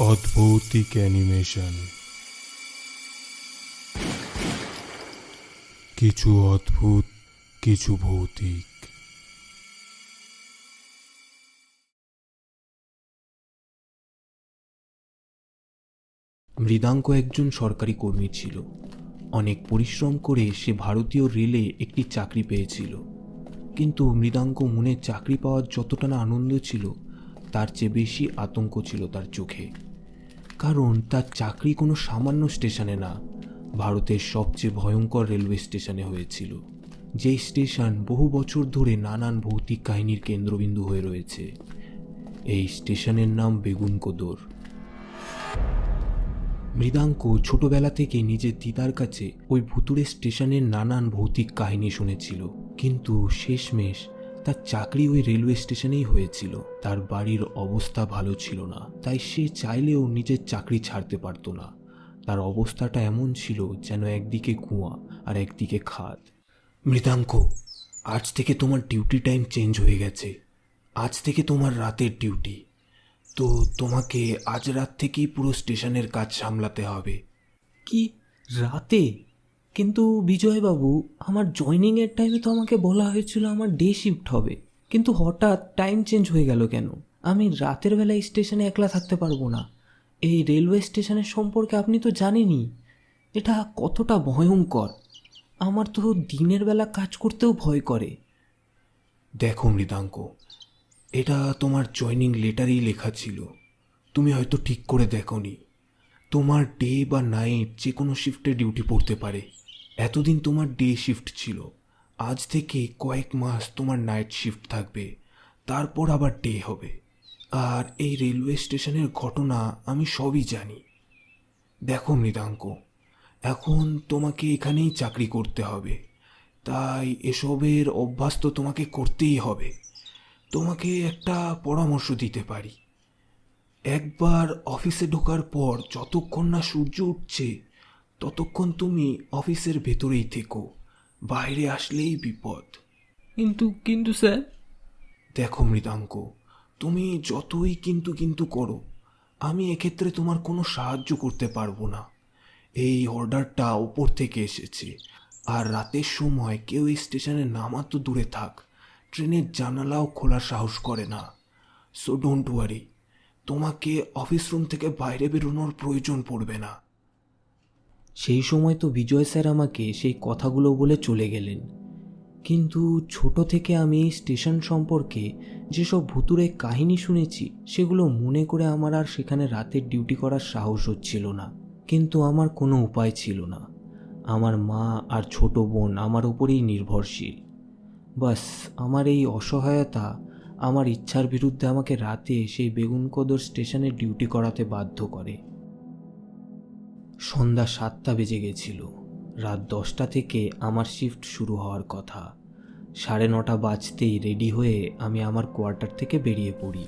অদ্ভৌতিক animation. কিছু অদ্ভুত, কিছু ভৌতিক। মৃদাঙ্ক একজন সরকারি কর্মী ছিল। অনেক পরিশ্রম করে সে ভারতীয় রেলে একটি চাকরি পেয়েছিল। কিন্তু মৃদাঙ্ক মনে চাকরি পাওয়ার যতটা না আনন্দ ছিল, তার চেয়ে বেশি আতঙ্ক ছিল তার চোখে। কারণ তার চাকরি কোনো সামান্য স্টেশনে না। ভারতের সবচেয়ে ভয়ঙ্কর রেলওয়ে স্টেশনে হয়েছিল যেই স্টেশন বহু বছর ধরে নানান ভৌতিক কাহিনীর কেন্দ্রবিন্দু হয়ে রয়েছে। এই স্টেশনের নাম বেগুনকোদর মৃদাঙ্ক ছোটবেলা থেকে নিজের দিদার কাছে ওই ভুতুরে স্টেশনের নানান ভৌতিক কাহিনী শুনেছিল, কিন্তু শেষমেশ তার চাকরি ওই রেলওয়ে স্টেশনেই হয়েছিল। তার বাড়ির অবস্থা ভালো ছিল না, তাই সে চাইলেও নিজের চাকরি ছাড়তে পারতো না। তার অবস্থাটা এমন ছিল যেন একদিকে কুয়া আর একদিকে খাদ। মৃদাঙ্ক, আজ থেকে তোমার ডিউটি টাইম চেঞ্জ হয়ে গেছে। আজ থেকে তোমার রাতের ডিউটি। তো তোমাকে আজ রাত থেকেই পুরো স্টেশনের কাজ সামলাতে হবে। কি? রাতে? কিন্তু বিজয়বাবু, আমার জয়নিংয়ের টাইমে তো আমাকে বলা হয়েছিল আমার ডে শিফট হবে। কিন্তু হঠাৎ টাইম চেঞ্জ হয়ে গেল কেন? আমি রাতের বেলায় স্টেশনে একলা থাকতে পারব না। এই রেলওয়ে স্টেশনের সম্পর্কে আপনি তো জানেনই। এটা কতটা ভয়ঙ্কর। আমার তো দিনের বেলা কাজ করতেও ভয় করে। দেখো মৃদাঙ্ক, এটা তোমার জয়নিং লেটারেই লেখা ছিল। তুমি হয়তো ঠিক করে দেখোনি। তোমার ডে বা নাইট যে কোনো শিফটে ডিউটি পড়তে পারে। এতদিন তোমার ডে শিফট ছিল। আজ থেকে কয়েক মাস তোমার নাইট শিফট থাকবে। তারপর আবার ডে হবে। আর এই রেলওয়ে স্টেশনের ঘটনা আমি সবই জানি। দেখো মৃদাঙ্ক, এখন তোমাকে এখানেই চাকরি করতে হবে। তাই এসবের অভ্যাস তো তোমাকে করতেই হবে। তোমাকে একটা পরামর্শ দিতে পারি। একবার অফিসে ঢোকার পর যতক্ষণ না সূর্য উঠছে ততক্ষণ তুমি অফিসের ভেতরেই থেকো বাইরে আসলেই বিপদ। কিন্তু কিন্তু স্যার? দেখো মৃদাঙ্ক তুমি যতই কিন্তু কিন্তু করো আমি এক্ষেত্রে তোমার কোনো সাহায্য করতে পারব না। এই অর্ডারটা ওপর থেকে এসেছে আর রাতের সময় কেউ এই স্টেশনে নামা তো দূরে থাক ট্রেনের জানালাও খোলার সাহস করে না। সো ডোন্ট ওয়ারি তোমাকে অফিস রুম থেকে বাইরে বেরোনোর প্রয়োজন পড়বে না। সেই সময় তো বিজয় স্যার আমাকে সেই কথাগুলো বলে চলে গেলেন। কিন্তু ছোট থেকে আমি স্টেশন সম্পর্কে যেসব ভুতুরে কাহিনী শুনেছি, সেগুলো মনে করে আমার আর সেখানে রাতের ডিউটি করার সাহস হচ্ছিল না। কিন্তু আমার কোনো উপায় ছিল না। আমার মা আর ছোট বোন আমার উপরেই নির্ভরশীল। বাস, আমার এই অসহায়তা, আমার ইচ্ছার বিরুদ্ধে আমাকে রাতে সেই বেগুনকদর স্টেশনে ডিউটি করাতে বাধ্য করে। সন্ধ্যা সাতটা বেজে গেছিল। রাত দশটা থেকে আমার শিফট শুরু হওয়ার কথা। সাড়ে নটা বাজতেই রেডি হয়ে আমি আমার কোয়ার্টার থেকে বেরিয়ে পড়ি।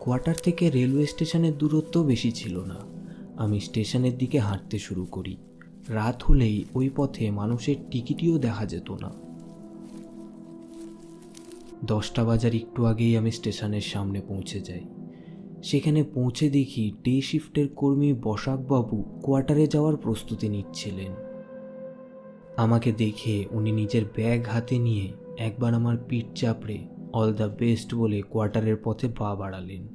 কোয়ার্টার থেকে রেলওয়ে স্টেশনের দূরত্ব বেশি ছিল না। আমি স্টেশনের দিকে হাঁটতে শুরু করি। রাত হলেই ওই পথে মানুষের টিকিটিও দেখা যেত না। দশটা বাজার একটু আগেই আমি স্টেশনের সামনে পৌঁছে যাই। সেখানে পৌঁছে দেখি ডে শিফটের কর্মী বসাকবাবু কোয়ার্টারে যাওয়ার প্রস্তুতি নিচ্ছিলেন। আমাকে দেখে উনি নিজের ব্যাগ হাতে নিয়ে একবার আমার পিঠ চাপড়ে অল দ্য বেস্ট বলে কোয়ার্টারের পথে পা বাড়ালেন।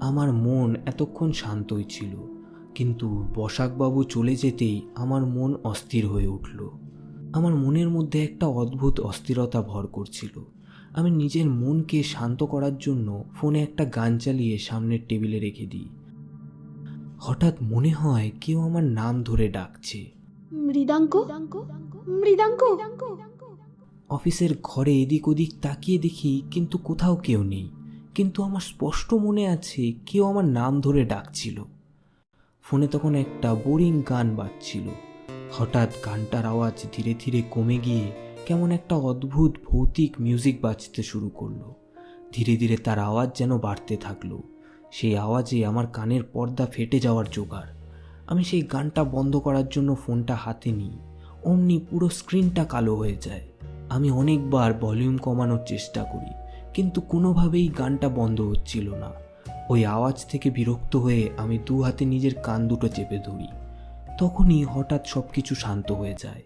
আমার মন এতক্ষণ শান্তই ছিল, কিন্তু বসাকবাবু চলে যেতেই আমার মন অস্থির হয়ে উঠল। আমার মনের মধ্যে একটা অদ্ভুত অস্থিরতা ভর করছিল। আমি নিজের মনকে শান্ত করার জন্য ফোনে একটা গান চালিয়ে সামনের টেবিলে রেখে দিই। হঠাৎ মনে হয় কেউ আমার নাম ধরে ডাকছে। মৃদাঙ্ক? মৃদাঙ্ক? অফিসের ঘরে এদিক ওদিক তাকিয়ে দেখি কিন্তু কোথাও কেউ নেই। কিন্তু আমার স্পষ্ট মনে আছে কেউ আমার নাম ধরে ডাকছিল। ফোনে তখন একটা বোরিং গান বাজছিল। হঠাৎ গানটার আওয়াজ ধীরে ধীরে কমে গিয়ে কেমন একটা অদ্ভুত ভৌতিক মিউজিক বাজতে শুরু করল। ধীরে ধীরে তার আওয়াজ যেন বাড়তে থাকল। সেই আওয়াজে আমার কানের পর্দা ফেটে যাওয়ার জোগাড়। আমি সেই গানটা বন্ধ করার জন্য ফোনটা হাতে নিই। অমনি পুরো স্ক্রিনটা কালো হয়ে যায়। আমি অনেকবার ভলিউম কমানোর চেষ্টা করি, কিন্তু কোনোভাবেই গানটা বন্ধ হচ্ছিল না। ওই আওয়াজ থেকে বিরক্ত হয়ে আমি দু হাতে নিজের কান দুটো চেপে ধরি। তখনই হঠাৎ সব কিছু শান্ত হয়ে যায়।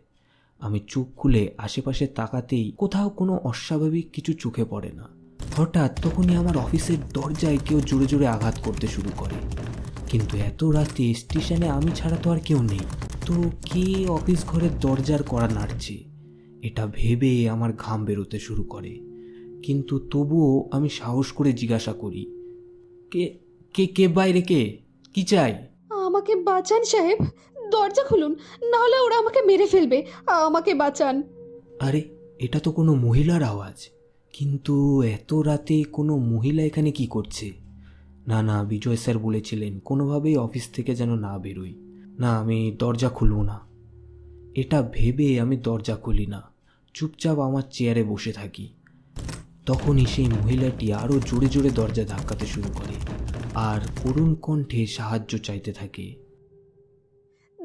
আমি চোখ খুলে আশেপাশে তাকাতেই কোথাও কোনো অস্বাভাবিক কিছু চোখে পড়ে না। হঠাৎ তখনই আমার অফিসের দরজায় কেউ জোরে জোরে আঘাত করতে শুরু করে। কিন্তু এত রাতে স্টেশনে আমি ছাড়া তো আর কেউ নেই। তো কে অফিস ঘরের দরজার করা নাড়ছে? এটা ভেবে আমার ঘাম বেরোতে শুরু করে। কিন্তু তবুও আমি সাহস করে জিজ্ঞাসা করি, কে কে কে বাইরে কে? কি চাই? আমাকে বাঁচান সাহেব দরজা খুলুন না হলে ওরা আমাকে মেরে ফেলবে। আমাকে বাঁচান। আরে, এটা তো কোনো মহিলার আওয়াজ। কিন্তু এত রাতে কোনো মহিলা এখানে কি করছে? না না, বিজয় স্যার বলেছিলেন, কোনোভাবেই অফিস থেকে যেন না বেরোই। না, আমি দরজা খুলব না। এটা ভেবে আমি দরজা খুলি না। চুপচাপ আমার চেয়ারে বসে থাকি। তখনই সেই মহিলাটি আরও জোরে জোরে দরজা ধাক্কাতে শুরু করে। আর করুণ কণ্ঠে সাহায্য চাইতে থাকে।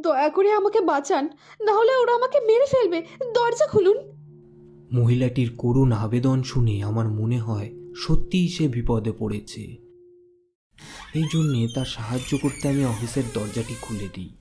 দয়া করে আমাকে বাঁচান না হলে ওরা আমাকে মেরে ফেলবে। দরজা খুলুন। মহিলাটির করুণ আবেদন শুনে আমার মনে হয় সত্যিই সে বিপদে পড়েছে। এই জন্যে তার সাহায্য করতে আমি অফিসের দরজাটি খুলে দিই।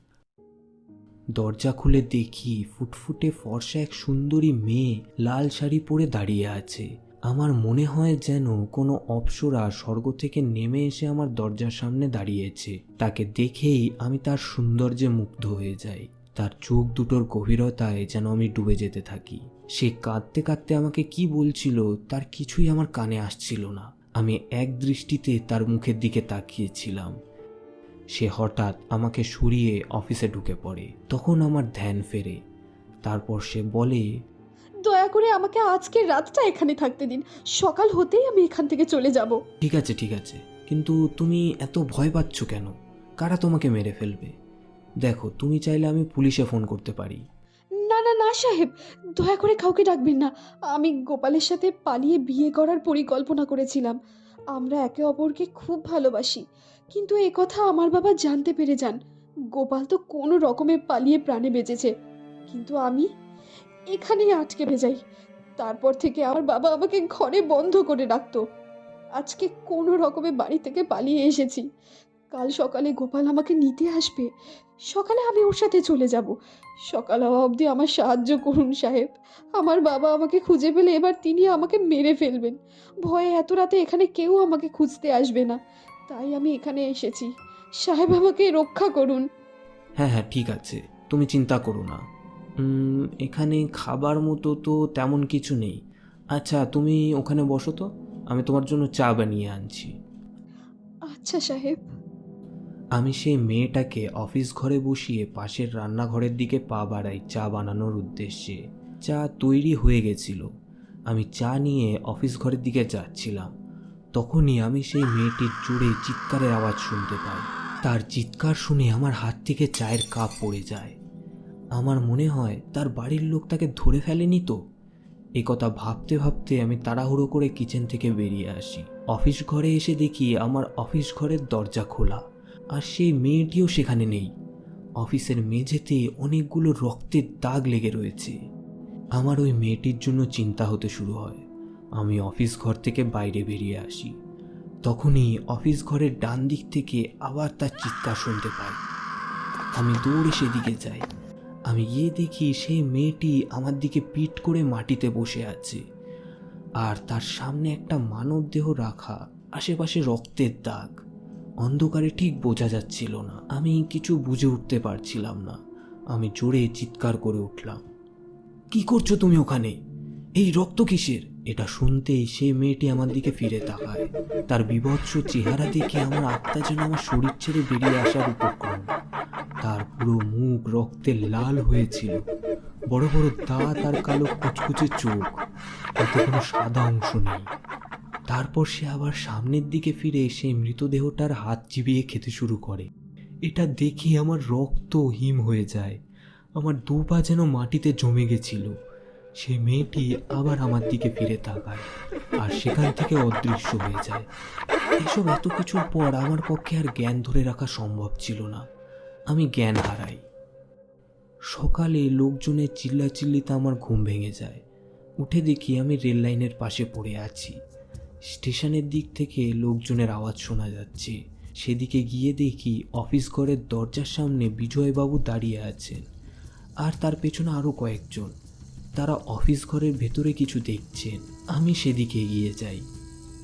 দরজা খুলে দেখি ফুটফুটে ফর্সা এক সুন্দরী মেয়ে লাল শাড়ি পরে দাঁড়িয়ে আছে। আমার মনে হয় যেন কোনো অপ্সরা স্বর্গ থেকে নেমে এসে আমার দরজার সামনে দাঁড়িয়েছে। তাকে দেখেই আমি তার সৌন্দর্যে মুগ্ধ হয়ে যাই। তার চোখ দুটোর গভীরতায় যেন আমি ডুবে যেতে থাকি। সে কাঁদতে কাঁদতে আমাকে কি বলছিল তার কিছুই আমার কানে আসছিল না। আমি এক দৃষ্টিতে তার মুখের দিকে তাকিয়েছিলাম। সে হঠাৎ আমাকে সরিয়ে অফিসে ঢুকে পড়ে। তখন আমার ধ্যান ফেরে। তারপর সে বলে দয়া করে আমাকে আজকের রাতটা এখানে থাকতে দিন। সকাল হতেই আমি এখান থেকে চলে যাব। ঠিক আছে ঠিক আছে। কিন্তু তুমি এত ভয় পাচ্ছ কেন? কারা তোমাকে মেরে ফেলবে? দেখো তুমি চাইলে আমি পুলিশে ফোন করতে পারি। না না না সাহেব। দয়া করে কাউকে ডাকবেন না। আমি গোপালের সাথে পালিয়ে বিয়ে করার পরিকল্পনা করেছিলাম। আমরা একে অপরকে খুব ভালোবাসি। কিন্তু এ কথা আমার বাবা জানতে পেরে যান। গোপাল তো কোনো রকমে পালিয়ে প্রাণে বেঁচেছে। কিন্তু আমি এখানেই আটকে ভেজাই। তারপর থেকে আমার বাবা আমাকে ঘরে বন্ধ করে রাখতো। আজকে কোনো রকমে বাড়ি থেকে পালিয়ে এসেছি। কাল সকালে গোপাল আমাকে নিতে আসবে। সকালে আমি ওর সাথে চলে যাব। সকাল হওয়া অবধি আমার সাহায্য করুন সাহেব। আমার বাবা আমাকে খুঁজে পেলে এবার তিনি আমাকে মেরে ফেলবেন। ভয়ে এত রাতে এখানে কেউ আমাকে খুঁজতে আসবে না। তাই আমি এখানে এসেছি। সাহেব আমাকে রক্ষা করুন। হ্যাঁ হ্যাঁ ঠিক আছে। তুমি চিন্তা করো না। এখানে খাবার মতো তো তেমন কিছু নেই। আচ্ছা তুমি ওখানে বসো তো আমি তোমার জন্য চা বানিয়ে আনছি। আচ্ছা সাহেব। আমি সেই মেয়েটাকে অফিস ঘরে বসিয়ে পাশের রান্নাঘরের দিকে পা বাড়াই চা বানানোর উদ্দেশ্যে। চা তৈরি হয়ে গেছিল। আমি চা নিয়ে অফিস ঘরের দিকে যাচ্ছিলাম। তখনই আমি সেই মেয়েটির জোরে চিৎকারের আওয়াজ শুনতে পাই। তার চিৎকার শুনে আমার হাত থেকে চায়ের কাপ পড়ে যায়। আমার মনে হয় তার বাড়ির লোক তাকে ধরে ফেলেনি তো। একথা ভাবতে ভাবতে আমি তাড়াহুড়ো করে কিচেন থেকে বেরিয়ে আসি। অফিস ঘরে এসে দেখি আমার অফিস ঘরের দরজা খোলা, আর সেই মেয়েটিও সেখানে নেই। অফিসের মেঝেতে অনেকগুলো রক্তের দাগ লেগে রয়েছে। আমার ওই মেয়েটির জন্য চিন্তা হতে শুরু হয়। আমি অফিস ঘর থেকে বাইরে বেরিয়ে আসি। তখনই অফিস ঘরের ডান দিক থেকে আবার তার চিৎকার শুনতে পাই। আমি দৌড়ে সেদিকে যাই। আমি গিয়ে দেখি সেই মেয়েটি আমার দিকে পিট করে মাটিতে বসে আছে। আর তার সামনে একটা মানব দেহ রাখা, আশেপাশে রক্তের দাগ। অন্ধকারে ঠিক বোঝা যাচ্ছিল না। আমি কিছু বুঝে উঠতে পারছিলাম না। আমি জোরে চিৎকার করে উঠলাম। কি করছ তুমি ওখানে? এই রক্ত কিসের? এটা শুনতেই সে মেয়েটি আমার দিকে ফিরে তাকায়। তার বিভৎস চেহারা দেখে আমার আত্মা যেন আমার শরীর ছেড়ে বেরিয়ে আসার উপক্রম পুরো মুখ রক্তে লাল হয়েছিল। বড় বড় দাঁত আর কালো কুচকুচে চোখ। তাতে কোনো সাদা অংশ নেই। তারপর সে আবার সামনের দিকে ফিরে সেই মৃতদেহটার হাত চিবিয়ে খেতে শুরু করে। এটা দেখে আমার রক্ত হিম হয়ে যায়। আমার দু পা যেন মাটিতে জমে গেছিল। সে মেয়েটি আবার আমার দিকে ফিরে তাকায় আর সেখান থেকে অদৃশ্য হয়ে যায়। এসব এত কিছুর পর আমার পক্ষে আর জ্ঞান ধরে রাখা সম্ভব ছিল না। আমি জ্ঞান হারাই। সকালে লোকজনের চিল্লাচিল্লিতে আমার ঘুম ভেঙে যায়। উঠে দেখি আমি রেল লাইনের পাশে পড়ে আছি। স্টেশনের দিক থেকে লোকজনের আওয়াজ শোনা যাচ্ছে। সেদিকে গিয়ে দেখি অফিস ঘরের দরজার সামনে বিজয়বাবু দাঁড়িয়ে আছেন। আর তার পেছনে আরও কয়েকজন। তারা অফিস ঘরের ভেতরে কিছু দেখছেন। আমি সেদিকে এগিয়ে যাই।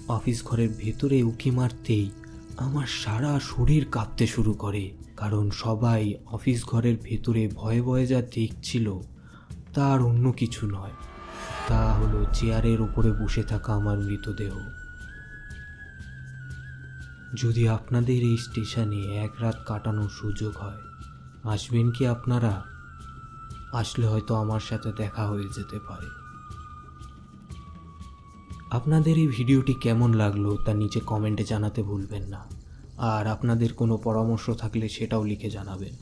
অফিস ঘরের ভেতরে উঁকি মারতেই আমার সারা শরীর কাঁপতে শুরু করে, কারণ সবাই অফিস ঘরের ভেতরে ভয়ে ভয়ে যা দেখছিল তার অন্য কিছু নয়। তা হলো চেয়ারের উপরে বসে থাকা আমার মৃতদেহ। যদি আপনাদের এই স্টেশনে এক রাত কাটানোর সুযোগ হয়, আসবেন কি আপনারা? আসলে হয়তো আমার সাথে দেখা হয়ে যেতে পারে। আপনাদের এই ভিডিওটি কেমন লাগল তা নিচে কমেন্টে জানাতে ভুলবেন না। আর আপনাদের কোনো পরামর্শ থাকলে সেটাও লিখে জানাবেন।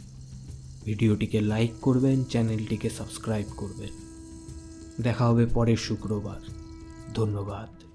ভিডিওটিকে লাইক করবেন, চ্যানেলটিকে সাবস্ক্রাইব করবেন। দেখা হবে পরের শুক্রবার। ধন্যবাদ।